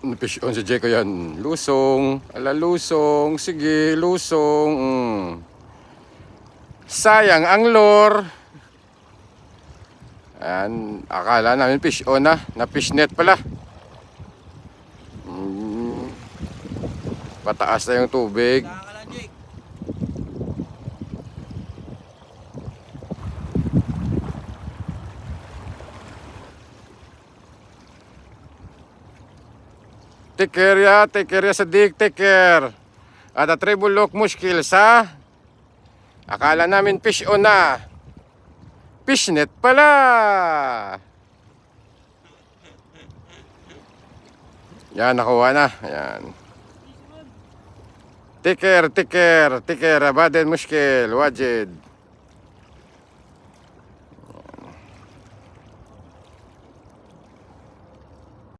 Fish on si Jeko yan. Lusong. Ala, lusong. Sige, lusong. Mm. Sayang ang lure. Ayan, akala namin fish on na. Na fish net pala. Mm. Pataas na yung tubig. Take care ya, take care ya Sadik, take care. At a tribulok muskil sa Akala namin fish on na. Fish net pala. Yan, nakuha na. Yan. Take care, take care, take care. Abaden muskil, wajid.